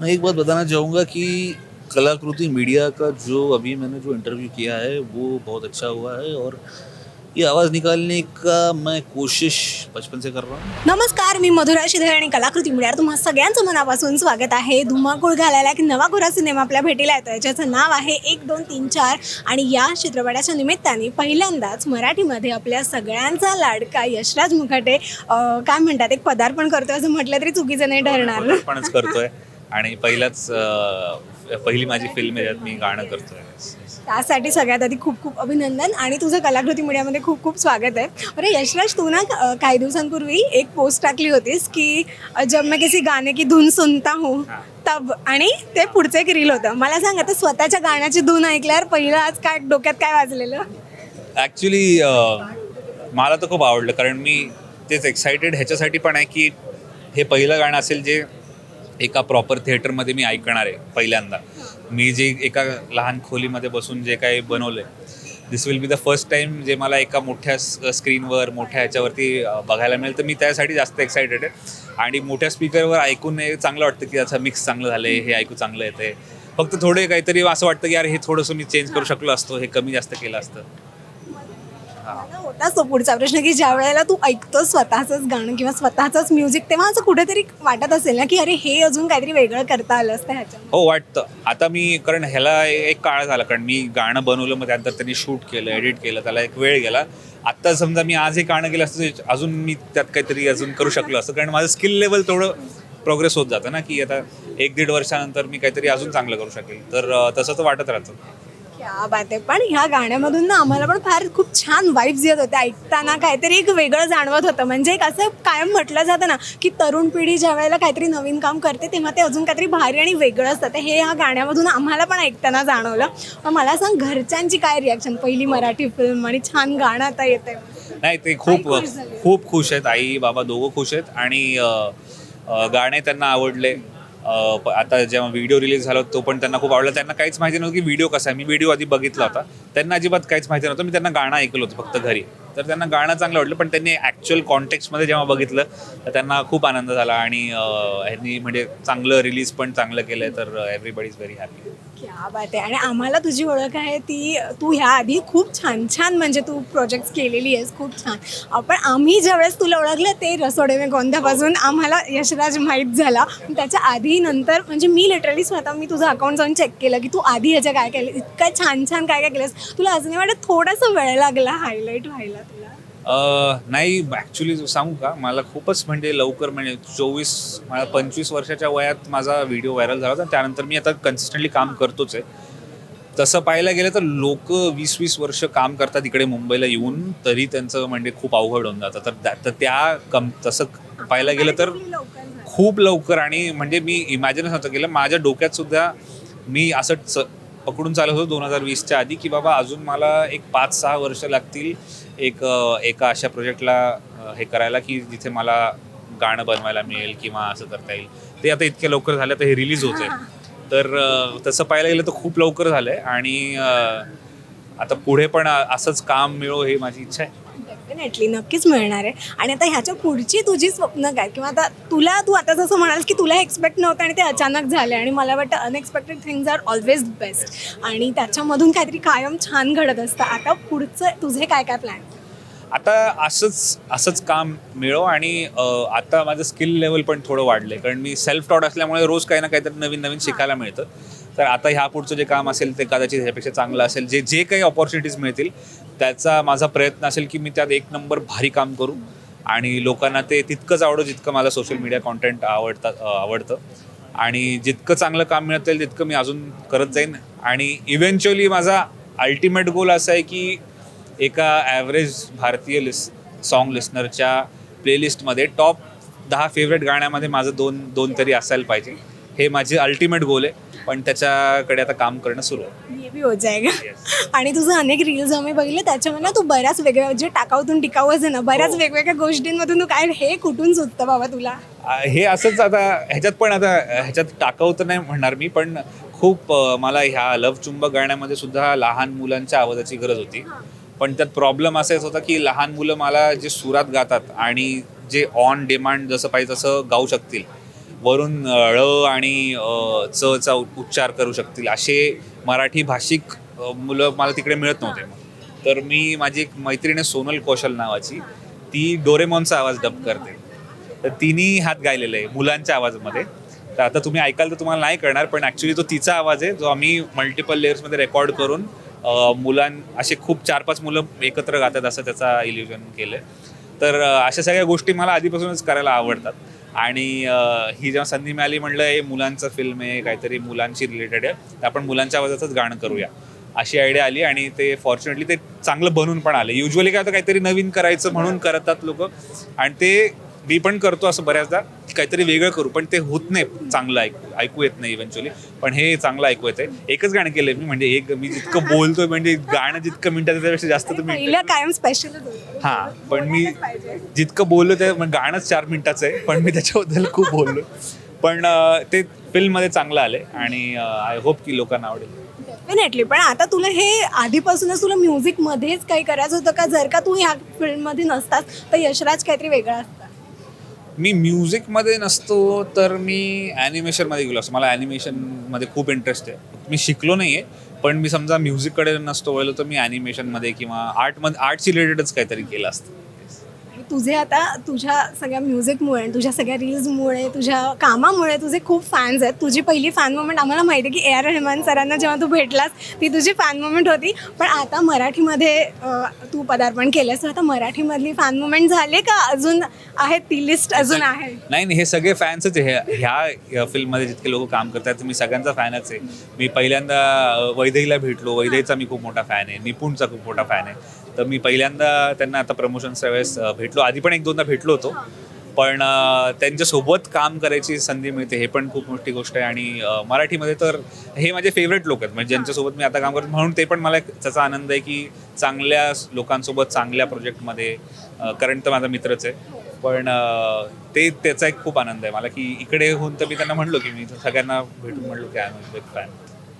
मैं एक बात बताना चाहूँगा कि कलाकृति मीडिया का जो अभी मैंने जो इंटरव्यू किया है वो बहुत अच्छा हुआ है और ये आवाज़ निकालने का मैं कोशिश बचपन से कर रहा हूँ। नमस्कार मी मधुरा शिधे आणि कलाकृती मिळणार तुम्हा सगळ्यांचं मनापासून स्वागत आहे. धुमाकूळ घालायला एक नवा कोरा सिनेमा आपल्या भेटीला येतोय ज्याचं नाव आहे एक दोन तीन चार. आणि या चित्रपटाच्या निमित्ताने पहिल्यांदाच मराठीमध्ये आपल्या सगळ्यांचा लाडका यशराज मुखाटे काय म्हणतात एक पदार्पण करतोय असं म्हटलं तरी चुकीचं नाही ठरणार. करतोय. आणि पहिलाच पहिली माझी फिल्म आहे ज्यात मी गाणं करतोय. त्यासाठी सगळ्यात आधी खूप खूप अभिनंदन आणि तुझं कलाकृती मीडियामध्ये खूप खूप स्वागत आहे. अरे यशराज तू ना काही दिवसांपूर्वी एक पोस्ट टाकली होतीस की जब मैं किसी गाणे की धून सुनता हूँ तब. आणि ते पुढचं एक रील होतं. मला सांग आता स्वतःच्या गाण्याची धून ऐकल्यावर पहिलं आज काय डोक्यात काय वाजलेलं? ॲक्च्युली मला तर खूप आवडलं कारण मी तेच एक्सायटेड ह्याच्यासाठी पण आहे की हे पहिलं गाणं असेल जे एका प्रॉपर थिएटरमध्ये मी ऐकणार आहे पहिल्यांदा. मी जे एका लहान खोलीमध्ये बसून जे काही बनवलं आहे this will be the first time जे मला एका मोठ्या स्क्रीनवर मोठ्या ह्याच्यावरती बघायला मिळेल. तर मी त्यासाठी जास्त एक्सायटेड आहे. आणि मोठ्या स्पीकरवर ऐकून चांगलं वाटतं की याचं मिक्स चांगलं झालं आहे हे ऐकू चांगलं येते फक्त थोडे काहीतरी असं वाटतं की अरे हे थोडंसं मी चेंज करू शकलो असतो हे कमी जास्त केलं असतं. मला होताच तो पुढचा प्रश्न की ज्या वेळेला तू ऐकतो स्वतःचंच गाणं किंवा स्वतःचंच म्युझिक तेव्हा असं कुठेतरी वाटत असेल ना की अरे हे अजून काहीतरी वेगळं करता आलं असतं ह्याच्यात हो वाटतं. आता मी कारण ह्याला एक काळ झाला कारण मी गाणं बनवलं मग त्यानंतर त्यांनी शूट केलं एडिट केलं त्याला एक वेळ गेला. आत्ता समजा मी आज हे गाणं केलं असतं अजून मी त्यात काहीतरी अजून करू शकलो असतं कारण माझं स्किल लेवल थोडं प्रोग्रेस होत जातं ना की आता एक दीड वर्षानंतर मी काहीतरी अजून चांगलं करू शकेल. तर तसं तर वाटत राहतं. क्या बात आहे. पण ह्या गाण्यामधून ना आम्हाला पण फार खूप छान वाईब्स येत होत्या ऐकताना काहीतरी एक वेगळं जाणवत होतं. म्हणजे एक असं कायम म्हटलं जातं ना की तरुण पिढी ज्या वेळेला काहीतरी नवीन काम करते तेव्हा ते अजून काहीतरी भारी आणि वेगळं असतं. ते हे ह्या गाण्यामधून आम्हाला पण ऐकताना जाणवलं. पण मला सांग घरच्यांची काय रिॲक्शन पहिली मराठी फिल्म आणि छान गाणं आता येतंय. नाही ते खूप. खूप खुश आहेत. आई बाबा दोघं खुश आहेत. आणि गाणे त्यांना आवडले. आता जेव्हा व्हिडिओ रिलीज झाला तो पण त्यांना खूप आवडला. त्यांना काहीच माहिती नव्हतं की व्हिडिओ कसा आहे. मी व्हिडिओ आधी बघितला होता. त्यांना अजिबात काहीच माहिती नव्हतं. मी त्यांना गाणं ऐकलं होतं फक्त घरी. तर त्यांना गाणं चांगलं वाटलं पण त्यांनी ॲक्च्युअल कॉन्टेक्स्टमध्ये जेव्हा बघितलं तर त्यांना खूप आनंद झाला. आणि ह्यांनी म्हणजे चांगलं रिलीज पण चांगलं केलं आहे तर एव्हरीबडी इज व्हेरी हॅपी क्या बात आहे. आणि आम्हाला तुझी ओळख आहे ती तू ह्या आधी खूप छान छान म्हणजे तू प्रोजेक्ट्स केलेली आहेस खूप छान. आपण आम्ही ज्यावेळेस तुला ओळखलं ते रसोडे मे गोंध्यापासून आम्हाला यशराज माहीत झाला. त्याच्या आधी नंतर म्हणजे मी लिटरली स्वतः मी तुझं अकाउंट जाऊन चेक केलं की तू आधी ह्याच्या काय केलं इतकं छान छान काय काय केलंस. तुला अजूनही वाटत थोडासा वेळ लागला हायलाईट व्हायला तुला? नाही ॲक्च्युली सांगू का? मला खूपच म्हणजे लवकर म्हणजे चोवीस मला पंचवीस वर्षाच्या वयात माझा व्हिडिओ व्हायरल झाला होता त्यानंतर मी आता कन्सिस्टंटली काम करतोच आहे. तसं पाहायला गेलं तर लोक वीस वीस वर्ष काम करतात इकडे मुंबईला येऊन तरी त्यांचं म्हणजे खूप अवघड होऊन जातं. तर त्या- तर त्या कम तसं पाहायला गेलं तर. खूप लवकर आणि म्हणजे मी इमॅजिनच नव्हतं केलं माझ्या डोक्यात सुद्धा मी असं पकडून चालत होतो दोन हजार वीसच्या आधी की बाबा अजून मला एक पाच सहा वर्ष लागतील एक एका अशा प्रोजेक्टला हे करायला की जिथे मला गाणं बनवायला मिळेल किंवा असं करता येईल. ते आता इतके लवकर झालं तर हे रिलीज होत आहे. तर तसं पाहायला गेलं तर खूप लवकर झालं आहे आणि आता पुढे पण असंच काम मिळो ही माझी इच्छा आहे. डेफिनेटली नक्कीच मिळणार आहे. आणि आता ह्याच्या पुढची तुझी स्वप्न काय? किंवा आता तुला तू आता जसं म्हणाल की तुला एक्सपेक्ट नव्हतं आणि ते अचानक झाले आणि मला वाटतं unexpected things are always best आणि त्याच्यामधून काहीतरी कायम छान घडत असतं. आता पुढचं तुझे काय काय प्लॅन आता असंच असंच काम मिळो आणि आता माझं स्किल लेवल पण थोडं वाढलंय. कारण मी सेल्फ टॉट असल्यामुळे रोज काही ना काहीतरी नवीन नवीन शिकायला मिळतं. तर आता ह्या पुढचं जे काम असेल ते कदाचित ह्यापेक्षा चांगलं असेल. जे जे काही ऑपॉर्च्युनिटीज मिळतील त्याचा माझा प्रयत्न असेल की मी त्यात एक नंबर भारी काम करू. आणि लोकांना ते तितकंच आवडो जितकं मला सोशल मीडिया कॉन्टेंट आवडतात आवडतं. आणि जितकं चांगलं काम मिळत जाईल तितकं मी अजून करत जाईन. आणि इव्हेंच्युअली माझा अल्टिमेट गोल असा आहे की एका ॲव्हरेज भारतीय लिस सॉन्ग लिस्नरच्या प्लेलिस्टमध्ये टॉप दहा फेवरेट गाण्यामध्ये माझं दोन दोन तरी असायला पाहिजे. हे माझे अल्टिमेट गोल आहे. पण त्याच्याकडे आता काम करणं सुरू आहे. ये भी हो जाएगा आणि तुझं अनेक रील्स आम्ही बघितले त्याच्यावर ना तू बऱ्याच वेगळ्या जे टाकाऊतून टिकाऊ आहे ना बऱ्याच हो. वेगवेगळ्या गोष्टींमधून तू काय हे कुठून सुचतं बाबा तुला? आ, हे असंच आता ह्याच्यात पण आता ह्याच्यात टाकाऊ तर नाही म्हणणार मी पण खूप अ, मला ह्या लव चुंबक गाण्यामध्ये सुद्धा लहान मुलांच्या आवाजाची गरज होती. पण त्यात प्रॉब्लेम असाच होता की लहान मुलं मला जे सुरात गातात आणि जे ऑन डिमांड जसं पाहिजे तसं गाऊ शकतील वरून ळ आणि च चा उच्चार करू शकतील. असे मराठी भाषिक मुलं मला तिकडे मिळत नव्हते. तर मी माझी एक मैत्रीण आहे सोनल कौशल नावाची ती डोरेमॉनचा आवाज डब करते. तर तिन्ही हात गायलेले आहे मुलांच्या आवाजामध्ये. तर आता तुम्ही ऐकाल तर तुम्हाला नाही कळणार पण ॲक्च्युली तो तिचा आवाज आहे जो आम्ही मल्टिपल लेअर्समध्ये रेकॉर्ड करून मुलां असे खूप चार पाच मुलं एकत्र गातात असं त्याचा इल्युजन केलं तर अशा सगळ्या गोष्टी मला आधीपासूनच करायला आवडतात. आणि ही जेव्हा संधी मिळाली म्हणलं हे मुलांचं फिल्म आहे काहीतरी मुलांशी रिलेटेड आहे तर आपण मुलांच्या आवाजातच गाणं करूया. अशी आयडिया आली आणि ते फॉर्च्युनेटली ते चांगलं बनून पण आले. युजली काय होतं काहीतरी नवीन करायचं म्हणून करतात लोक. आणि ते मी पण करतो असं बऱ्याचदा काहीतरी वेगळं करू पण ते होत नाही. चांगलं ऐकू ऐकू येत नाही इव्हेंच्युअली पण हे चांगलं ऐकू येतंय. एकच गाणं केलंय मी म्हणजे एक मी जितकं बोलतोय म्हणजे गाणं जितकं मिनिटाचं त्यापेक्षा जास्त मिनिट. कायम स्पेशलच होतं. हा पण मी. जितकं बोललो ते गाणंच चार मिनिटाचं आहे पण मी त्याच्याबद्दल खूप बोललो पण ते फिल्ममध्ये चांगलं आलंय आणि आय होप की लोकांना आवडेल. डेफिनेटली पण आता तुला हे आधीपासूनच तुला म्युझिक मध्येच काही करायचं होतं का? जर का तू ह्या फिल्ममध्ये नसतास तर यशराज काहीतरी वेगळा असता. मी म्युझिकमध्ये नसतो तर मी ॲनिमेशनमध्ये गेलो असतो. मला ॲनिमेशनमध्ये खूप इंटरेस्ट आहे. मी शिकलो नाही आहे पण मी समजा म्युझिककडे नसतो वळलो तर मी ॲनिमेशनमध्ये किंवा आर्टमध्ये आर्टशी रिलेटेडच काहीतरी केलं असतं. तुझे आता तुझ्या सगळ्या म्युझिकमुळे तुझ्या सगळ्या रील्समुळे तुझ्या कामामुळे तुझे खूप फॅन्स आहेत. तुझी पहिली फॅन मोमेंट आम्हाला माहिती आहे की ए आर रहमान सरांना जेव्हा तू भेटलास ती तुझी फॅन मोमेंट होती. पण आता मराठीमध्ये तू पदार्पण केलंस तर आता मराठीमधली फॅन मोमेंट झाले का? अजून आहे ती लिस्ट अजून आहे. नाही नाही हे सगळे फॅन्सच आहे. हे- ह्या फिल्ममध्ये जितके लोक काम करतात मी सगळ्यांचा फॅनच आहे. मी पहिल्यांदा अ, वैदेहीला भेटलो. वैदेहीचा मी खूप मोठा फॅन आहे. निपुणचा खूप मोठा फॅन आहे. तर मी पहिल्यांदा त्यांना आता प्रमोशनच्या वेळेस अ, भेटलो. आधी पण एक दोनदा भेटलो होतो. पण त्यांच्यासोबत काम करायची संधी मिळते हे पण खूप मोठी गोष्ट आहे. आणि मराठीमध्ये तर हे माझे फेवरेट लोक आहेत. म्हणजे ज्यांच्यासोबत मी आता काम करतो. म्हणून ते पण मला एक त्याचा आनंद आहे की चांगल्या लोकांसोबत चांगल्या प्रोजेक्टमध्ये कारण तर माझा मित्रच आहे. पण ते त्याचा एक खूप आनंद आहे मला की इकडे होऊन तर मी त्यांना म्हणलो की मी सगळ्यांना भेटून म्हणलो की आय फॅन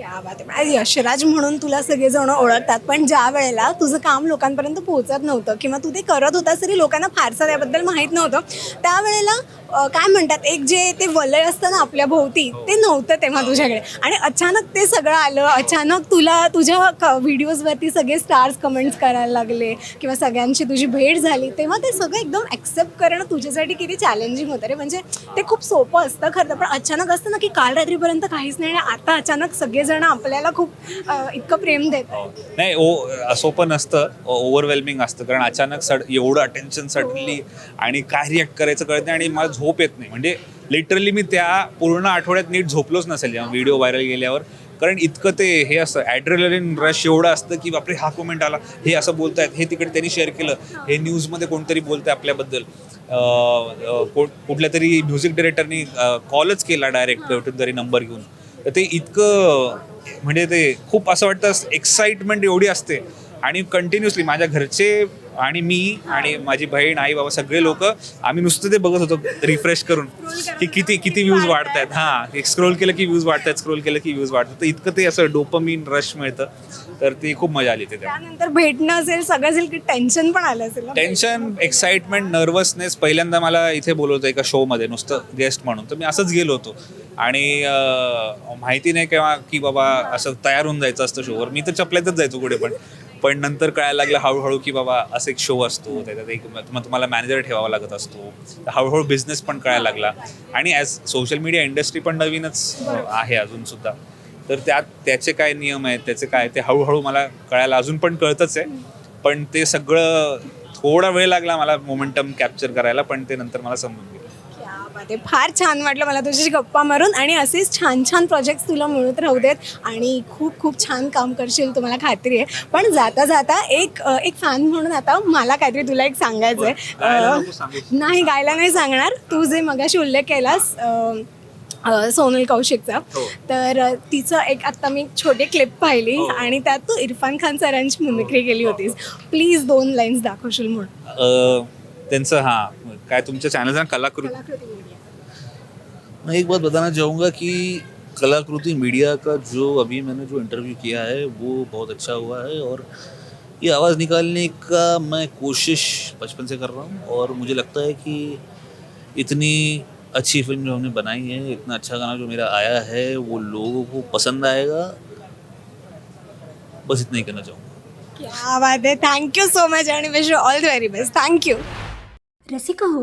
क्या बात आहे यशराज म्हणून तुला सगळेजण ओळखतात पण ज्या वेळेला तुझं काम लोकांपर्यंत पोहोचत नव्हतं किंवा तू ते करत होतास तरी लोकांना फारसं त्याबद्दल माहीत नव्हतं. त्यावेळेला काय म्हणतात एक जे ते वलय असतं ना आपल्या भोवती ते नव्हतं तेव्हा तुझ्याकडे. आणि अचानक ते सगळं आलं अचानक तुला तुझ्या व्हिडिओजवरती सगळे स्टार्स कमेंट्स करायला लागले किंवा सगळ्यांची तुझी भेट झाली तेव्हा ते सगळं एकदम ॲक्सेप्ट करणं तुझ्यासाठी किती चॅलेंजिंग होतं. रे म्हणजे ते खूप सोपं असतं खरं पण अचानक असतं ना की काल रात्रीपर्यंत काहीच नाही आणि आता अचानक सगळेजण आपल्याला खूप अं, इतकं प्रेम देतात नाही ओ सोपं नसतं ओव्हरवेल्मिंग असतं कारण अचानक सड एवढं अटेन्शन सडली आणि काय रिॲक्ट करायचं कळत नाही आणि मला झोप येत नाही. म्हणजे लिटरली मी त्या पूर्ण आठवड्यात नीट झोपलोच नसेल जेव्हा व्हिडिओ व्हायरल गेल्यावर. कारण इतकं ते हे असतं ॲड्रेलिन रश एवढं असतं की बापरे हा कमेंट आला हे असं बोलतायत हे तिकडे त्यांनी शेअर केलं हे न्यूजमध्ये कोणतरी बोलतंय आपल्याबद्दल. अं, अं, को- कुठल्या तरी म्युझिक डिरेक्टरनी कॉलच केला डायरेक्ट कुठून तरी नंबर घेऊन. ते इतकं म्हणजे ते खूप असं वाटतं एक्साइटमेंट एवढी असते. आणि कंटिन्युअसली माझ्या घरचे आणि मी आणि माझी बहीण आई बाबा सगळे लोक आम्ही नुसतं ते बघत होतो रिफ्रेश करून की किती किती व्ह्यूज वाढत आहेत हां स्क्रोल केलं की व्ह्यूज वाढतात स्क्रोल केलं की व्ह्यूज वाढतात तर इतकं ते असं डोपमीन रश मिळतं. तर ती खूप मजा आली त्यानंतर भेटणं असेल सगळं असेल की टेन्शन पण आलं असेल? टेन्शन एक्साइटमेंट नर्वसनेस पहिल्यांदा मला इथे बोलवतं एका शोमध्ये नुसतं गेस्ट म्हणून. तर मी असंच गेलो होतो. आणि माहिती नाही केव्हा की बाबा असं तयार होऊन जायचं असतं शोवर मी तर चपल्यातच जायचो कुठे पण. पण नंतर कळायला लागलं हळूहळू की बाबा असं एक शो असतो. त्याच्यात एक मग तुम्हाला मॅनेजर ठेवावा लागत असतो. हळूहळू बिझनेस पण कळायला लागला. आणि ॲज सोशल मीडिया इंडस्ट्री पण नवीनच आहे अजून सुद्धा. तर त्यात त्याचे काय नियम आहेत त्याचे काय ते हळूहळू मला कळायला अजून पण कळतच आहे. पण ते सगळं थोडा वेळ लागला मला मोमेंटम कॅप्चर करायला पण ते नंतर मला समजून गेलं. आहे. फार छान वाटलं मला तुझ्याशी गप्पा मारून आणि असेच छान छान प्रोजेक्ट्स तुला मिळत राहू देत आणि खूप खूप छान काम करशील तुम्हाला खात्री आहे पण जाता जाता एक एक फॅन म्हणून आता मला काहीतरी तुला एक सांगायचं आहे. नाही गायला नाही सांगणार तू जे मगाशी उल्लेख केलास सोनल कौशिकचा हो. तर तिचं एक आत्ता मी छोटी क्लिप पाहिली हो. आणि त्यात तू इरफान खान सरांची मिमिक्री केली होतीस प्लीज दोन लाईन्स दाखवशील म्हणून त्यांचं हां काय तुमच्या चॅनलचं कलाकृती. मैं एक बात बताना चाहूँगा कि कलाकृति मीडिया का जो अभी मैंने जो इंटरव्यू किया है वो बहुत अच्छा हुआ है और ये आवाज़ निकालने का मैं कोशिश बचपन से कर रहा हूँ और मुझे लगता है कि इतनी अच्छी फ़िल्म जो हमने बनाई है इतना अच्छा गाना जो मेरा आया है वो लोगों को पसंद आएगा। बस इतना ही कहना चाहूँगा। क्या बात है। थैंक यू सो मच आणि wish you all the very best thank you Rasika हो।